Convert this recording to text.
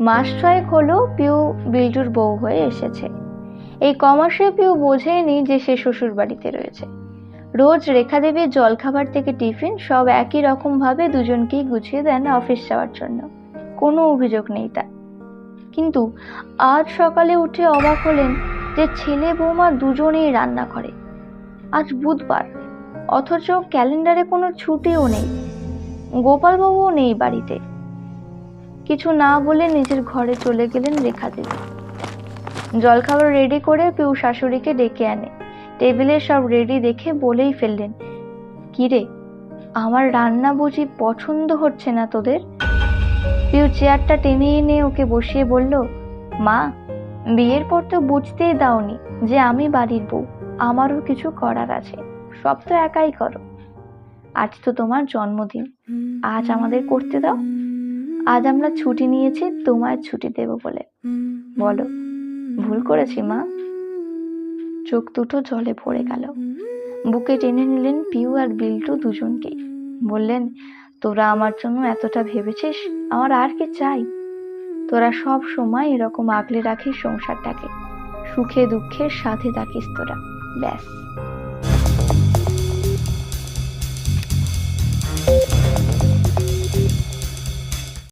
মাস ছয়েক হলো পিউ বিল্টুর বউ হয়ে এসেছে। এই কমাসে পিউ বোঝেনি যে সে শ্বশুর বাড়িতে রয়েছে। রোজ রেখা দেবীর জলখাবার থেকে টিফিন সব একই রকম ভাবে দুজনকেই গুছিয়ে দেন অফিস যাওয়ার জন্য। কোনো অভিযোগ নেই তার। কিন্তু আজ সকালে উঠে অবাক হলেন যে ছেলে বৌমা দুজনেই রান্না করে। আজ বুধবার, অথচ ক্যালেন্ডারে কোনো ছুটিও নেই। গোপালবাবুও নেই বাড়িতে। কিছু না বলে নিজের ঘরে চলে গেলেন রেখা দেবী জলখাবার রেডি করে পিউ শাশুড়িকে ডেকে আনে। টেবিলে সব রেডি দেখে বলেই ফেললেন, কিরে, আমার রান্না বুঝি পছন্দ হচ্ছে না তোদের? পিউ চেয়ারটা টেনে এনে ওকে বসিয়ে বলল, মা, বিয়ের পর তো বুঝতেই দাওনি যে আমি বাড়ির বউ, আমারও কিছু করার আছে, সব তো একাই করো। আজ তো তোমার জন্মদিন, আজ আমাদের করতে দাও। আজ আমরা ছুটি নিয়েছি, তোমায় ছুটি দেব বলে। বলো, ভুল করেছি মা? চোখ দুটো জলে পড়ে গেল। বুকে টেনে নিলেন পিউ আর বিল্টু দুজনকেই। বললেন, তোরা আমার জন্য এতটা ভেবেছিস? আমার আর কি চাই? তোরা সব সময় এরকম আগলে রাখিস সংসারটাকে। সুখে দুঃখের সাথে থাকিস তোরা। ব্যাস।